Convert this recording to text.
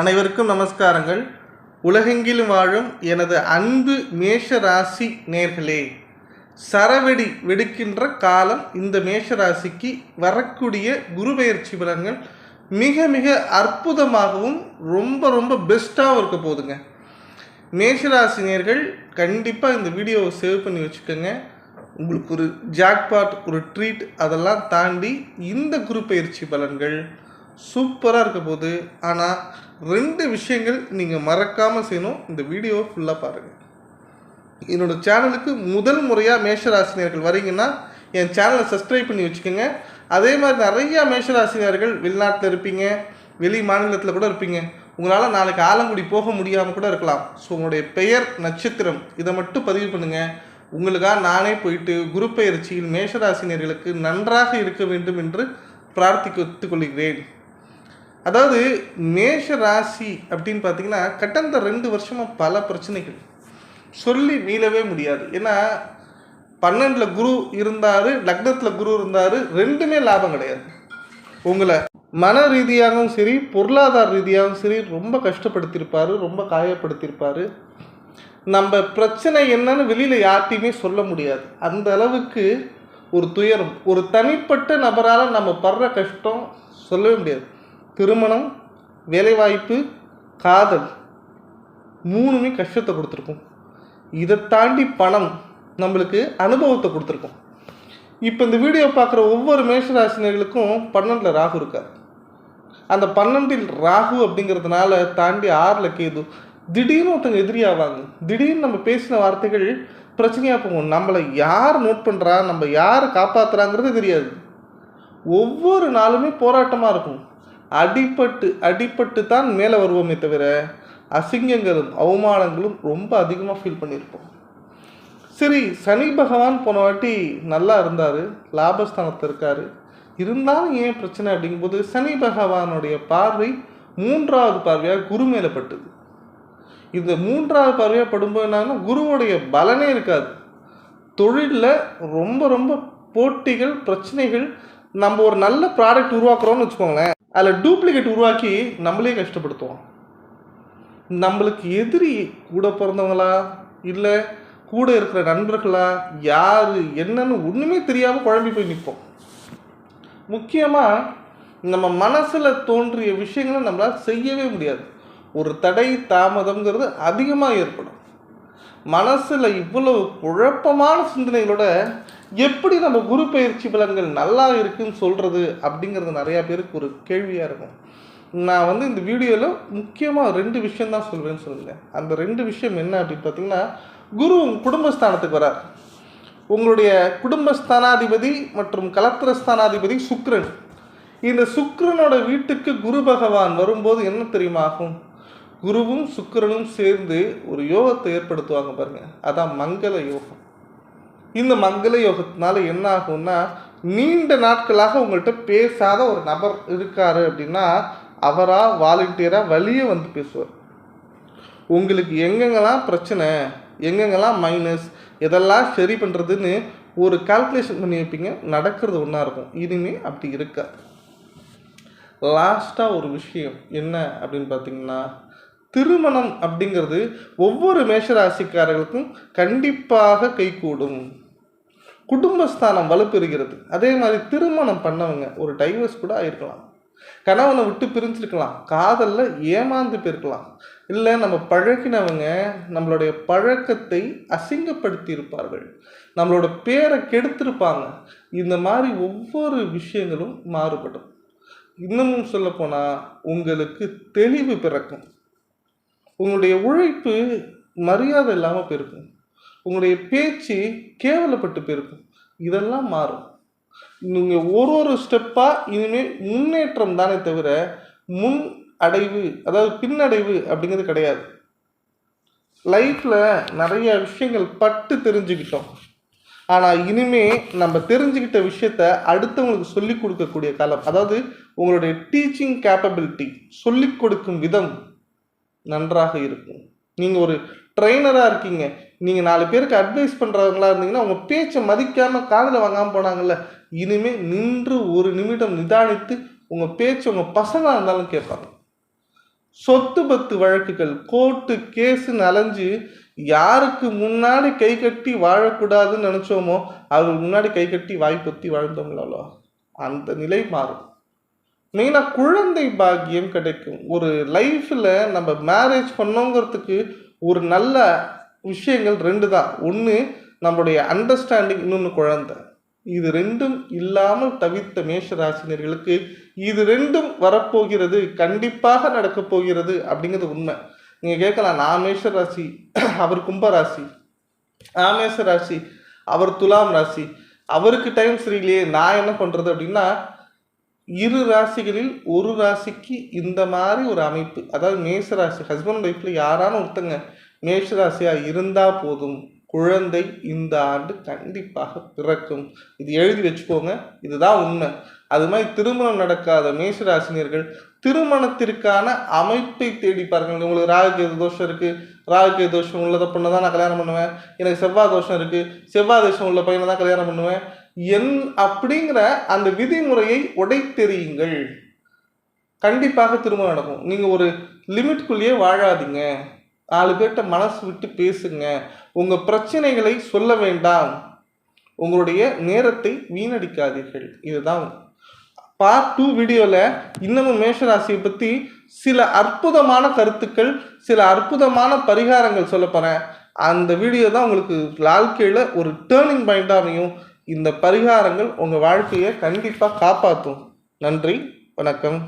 அனைவருக்கும் நமஸ்காரங்கள். உலகெங்கிலும் வாழும் எனது அன்பு மேஷ ராசி நேர்களே சரவெடி வெடிக்கின்ற காலம் இந்த மேஷ ராசிக்கு வரக்கூடிய குரு பயிற்சி பலன்கள் மிக மிக அற்புதமாகவும் ரொம்ப ரொம்ப பெஸ்ட்டாகவும் இருக்க போகுதுங்க. நேர்கள் கண்டிப்பாக இந்த வீடியோவை சேவ் பண்ணி வச்சுக்கோங்க. உங்களுக்கு ஒரு ஜாக்பாட் ஒரு ட்ரீட் அதெல்லாம் தாண்டி இந்த குரு பயிற்சி பலன்கள் சூப்பராக இருக்க போகுது. ஆனால் ரெண்டு விஷயங்கள் நீங்கள் மறக்காமல் செய்யணும். இந்த வீடியோவை ஃபுல்லாக பாருங்கள் என்னோடய சேனலுக்கு முதல் முறையாக மேஷராசினியர்கள் வரீங்கன்னா என் சேனலை சப்ஸ்கிரைப் பண்ணி வச்சுக்கோங்க. அதே மாதிரி நிறையா மேஷராசினியர்கள் வெளிநாட்டில் இருப்பீங்க. வெளி மாநிலத்தில் கூட இருப்பீங்க. உங்களால் நாளைக்கு ஆலங்குடி போக முடியாமல் கூட இருக்கலாம். ஸோ உங்களுடைய பெயர் நட்சத்திரம் இதை மட்டும் பதிவு பண்ணுங்கள் உங்களுக்காக நானே போயிட்டு குரு பயிற்சியில் மேஷராசினியர்களுக்கு நன்றாக இருக்க வேண்டும் என்று பிரார்த்தித்துக் கொள்கிறேன். அதாவது மேஷ ராசி அப்படின்னு பார்த்தீங்கன்னா கடந்த ரெண்டு வருஷமாக பல பிரச்சனைகள். சொல்லி மீளவே முடியாது. ஏன்னா பன்னெண்டில் குரு இருந்தார் லக்னத்தில் குரு இருந்தார் ரெண்டுமே லாபம் கிடையாது. உங்களை மன ரீதியாகவும் சரி பொருளாதார ரீதியாகவும் சரி ரொம்ப கஷ்டப்படுத்தியிருப்பார் ரொம்ப காயப்படுத்தியிருப்பார். நம்ம பிரச்சனை என்னன்னு வெளியில் யார்ட்டையுமே சொல்ல முடியாது. அந்த அளவுக்கு ஒரு துயரம். ஒரு தனிப்பட்ட நபரால் நம்ம படுற கஷ்டம் சொல்லவே முடியாது. திருமணம் வேலைவாய்ப்பு காதல் மூணுமே கஷ்டத்தை கொடுத்துருக்கும். இதை தாண்டி பணம் நம்மளுக்கு அனுபவத்தை கொடுத்துருக்கும். இப்போ இந்த வீடியோ பார்க்குற ஒவ்வொரு மேஷராசினர்களுக்கும் பன்னெண்டில் ராகு இருக்கார். அந்த பன்னெண்டில் ராகு அப்படிங்கிறதுனால தாண்டி ஆறில் கேது. திடீர்னு ஒருத்தங்க எதிரியாவாங்க. திடீர்னு நம்ம பேசின வார்த்தைகள் பிரச்சனையாக போகும். நம்மளை யார் நோட் பண்ணுறா நம்ம யாரை காப்பாற்றுறாங்கிறது தெரியாது. ஒவ்வொரு நாளுமே போராட்டமாக இருக்கும். அடிப்பட்டு அடிப்பட்டு தான் மேலே வருவோமே தவிர அசிங்கங்களும் அவமானங்களும் ரொம்ப அதிகமாக ஃபீல் பண்ணியிருப்போம். சரி சனி பகவான் போன வாட்டி நல்லா இருந்தார் லாபஸ்தானத்தில் இருக்கார். இருந்தாலும் ஏன் பிரச்சனை அப்படிங்கும்போது சனி பகவானுடைய பார்வை மூன்றாவது பார்வையாக குரு மேலே பட்டுது. இந்த மூன்றாவது பார்வையாக படும்போது என்னன்னா குருவுடைய பலனே இருக்காது. தொழிலில் ரொம்ப ரொம்ப போட்டிகள் பிரச்சனைகள் நம்ம ஒரு நல்ல ப்ராடக்ட் உருவாக்குறோம்னு வச்சுக்கோங்களேன். அதில் டூப்ளிகேட் உருவாக்கி நம்மளே கஷ்டப்படுத்துவோம். நம்மளுக்கு எதிரி கூட பிறந்தவங்களா? இல்லை கூட இருக்கிற நண்பர்களா? யார்? என்னன்னு ஒன்றுமே தெரியாமல் குழம்பி போய் நிற்போம் முக்கியமாக நம்ம மனசில் தோன்றிய விஷயங்களை நம்மளால் செய்யவே முடியாது. ஒரு தடை தாமதம்ங்கிறது அதிகமாக ஏற்படும். மனசில் இவ்வளவு குழப்பமான சிந்தனைகளோட எப்படி நம்ம குரு பயிற்சி பலன்கள் நல்லா இருக்குன்னு சொல்கிறது அப்படிங்கிறது நிறையா பேருக்கு ஒரு கேள்வியாக இருக்கும். நான் வந்து இந்த வீடியோவில் முக்கியமாக ரெண்டு விஷயம் தான் சொல்வேன்னு சொல்லுங்கள் அந்த ரெண்டு விஷயம் என்ன அப்படின்னு பார்த்தீங்கன்னா குரு உங்கள் குடும்பஸ்தானத்துக்கு வரார். உங்களுடைய குடும்பஸ்தானாதிபதி மற்றும் கலத்திரஸ்தானாதிபதி சுக்ரன் இந்த சுக்ரனோட வீட்டுக்கு குரு பகவான் வரும்போது என்ன தெரியுமா ஆகும் குருவும் சுக்கிரனும் சேர்ந்து ஒரு யோகத்தை ஏற்படுத்துவாங்க பாருங்க. அதான் மங்கள யோகம். இந்த மங்கள யோகத்தினால என்ன ஆகும்னா நீண்ட நாட்களாக உங்கள்கிட்ட பேசாத ஒரு நபர் இருக்காரு அப்படின்னா அவராக வாலண்டியராக வழியே வந்து பேசுவார். உங்களுக்கு எங்கெங்கெல்லாம் பிரச்சனை எங்கெங்கெல்லாம் மைனஸ் இதெல்லாம் சரி பண்ணுறதுன்னு ஒரு கால்குலேஷன் பண்ணி வைப்பீங்க. நடக்கிறது ஒன்றா இருக்கும். இனிமே அப்படி இருக்காது. லாஸ்ட்டாக ஒரு விஷயம் என்ன அப்படின்னு பார்த்தீங்கன்னா திருமணம் அப்படிங்கிறது ஒவ்வொரு மேஷராசிக்காரர்களுக்கும் கண்டிப்பாக கைகூடும். குடும்பஸ்தானம் வலுப்பெறுகிறது. அதே மாதிரி திருமணம் பண்ணவங்க ஒரு டைவர்ஸ் கூட ஆயிருக்கலாம். கணவனை விட்டு பிரிஞ்சிருக்கலாம். காதலில் ஏமாந்து போயிருக்கலாம். இல்லை நம்ம பழகினவங்க நம்மளுடைய பழக்கத்தை அசிங்கப்படுத்தி இருப்பார்கள் நம்மளோட பேரை கெடுத்திருப்பாங்க. இந்த மாதிரி ஒவ்வொரு விஷயங்களும் மாறுபடும். இன்னமும் சொல்லப்போனால் உங்களுக்கு தெளிவு பிறக்கும். உங்களுடைய உழைப்பு மரியாதை இல்லாமல் போயிருக்கும். உங்களுடைய பேச்சு கேவலப்பட்டு போயிருக்கும். இதெல்லாம் மாறும். நீங்கள் ஒரு ஒரு ஸ்டெப்பாக இனிமேல் முன்னேற்றம் தானே தவிர முன் அடைவு அதாவது பின்னடைவு அப்படிங்கிறது கிடையாது. லைஃப்பில் நிறைய விஷயங்கள் பட்டு தெரிஞ்சுக்கிட்டோம். ஆனால் இனிமே நம்ம தெரிஞ்சுக்கிட்ட விஷயத்த அடுத்தவங்களுக்கு சொல்லிக் கொடுக்கக்கூடிய காலம் அதாவது உங்களுடைய டீச்சிங் கேப்பபிலிட்டி சொல்லிக் கொடுக்கும் விதம் நன்றாக இருக்கும். நீங்கள் ஒரு ட்ரெயினராக இருக்கீங்க. நீங்கள் நாலு பேருக்கு அட்வைஸ் பண்ணுறவங்களா இருந்தீங்கன்னா உங்கள் பேச்சை மதிக்காமல் காதில் வாங்காமல் போனாங்கல்ல இனிமேல் நின்று ஒரு நிமிடம் நிதானித்து உங்கள் பேச்சு உங்கள் பசங்களாக இருந்தாலும் கேட்பாங்க. சொத்து பத்து வழக்குகள் கோர்ட்டு கேஸுன்னு அலைஞ்சு யாருக்கு முன்னாடி கை கட்டி வாழக்கூடாதுன்னு நினச்சோமோ அவருக்கு முன்னாடி கை கட்டி வாய் பொத்தி அந்த நிலை மாறும். மெயினாக குழந்தை பாக்கியம் கிடைக்கும். ஒரு லைஃப்பில் நம்ம மேரேஜ் பண்ணோங்கிறதுக்கு ஒரு நல்ல விஷயங்கள் ரெண்டு தான். ஒன்று நம்மளுடைய அண்டர்ஸ்டாண்டிங் இன்னொன்று குழந்தை. இது ரெண்டும் இல்லாமல் தவித்த மேஷராசினியர்களுக்கு இது ரெண்டும் வரப்போகிறது கண்டிப்பாக நடக்கப் போகிறது அப்படிங்கிறது உண்மை. நீங்கள் கேட்கலாம் நான் மேஷராசி அவர் கும்பராசி நான் ராசி அவர் துலாம் ராசி அவருக்கு டைம் சரியில்லையே நான் என்ன பண்ணுறது அப்படின்னா இரு ராசிகளில் ஒரு ராசிக்கு இந்த மாதிரி ஒரு அமைப்பு அதாவது மேஷ ராசி ஹஸ்பண்ட் ஒய்ஃபில் யாரான ஒருத்தங்க மேஷ ராசியாக இருந்தால் போதும் குழந்தை இந்த ஆண்டு கண்டிப்பாக பிறக்கும். இது எழுதி வச்சுக்கோங்க இதுதான் உண்மை. அது மாதிரி திருமணம் நடக்காத மேஷராசினியர்கள் திருமணத்திற்கான அமைப்பை தேடி பாருங்கள். உங்களுக்கு ராகுகேது தோஷம் இருக்குது ராகுகேது தோஷம் உள்ளதை பொண்ணை தான் நான் கல்யாணம் பண்ணுவேன். எனக்கு செவ்வாய் தோஷம் இருக்குது செவ்வாய் தோஷம் உள்ள பையனை தான் கல்யாணம் பண்ணுவேன். என் அப்படிங்கிற அந்த விதிமுறையை உடைத்தெறியுங்கள். கண்டிப்பாக திருமணம் நடக்கும். நீங்கள் ஒரு லிமிட்குள்ளேயே வாழாதீங்க. நாலு பேர்கிட்ட மனசு விட்டு பேசுங்க. உங்கள் பிரச்சனைகளை சொல்ல வேண்டாம். உங்களுடைய நேரத்தை வீணடிக்காதீர்கள். இதுதான் பார்ட் டூ வீடியோவில் இன்னமும் மேஷராசியை பற்றி சில அற்புதமான கருத்துக்கள் சில அற்புதமான பரிகாரங்கள் சொல்ல போகிறேன் அந்த வீடியோ தான் உங்களுக்கு வாழ்க்கையில் ஒரு டேர்னிங் பாயிண்டாக அமையும். இந்த பரிகாரங்கள் உங்கள் வாழ்க்கையை கண்டிப்பாக காப்பாற்றும் நன்றி வணக்கம்.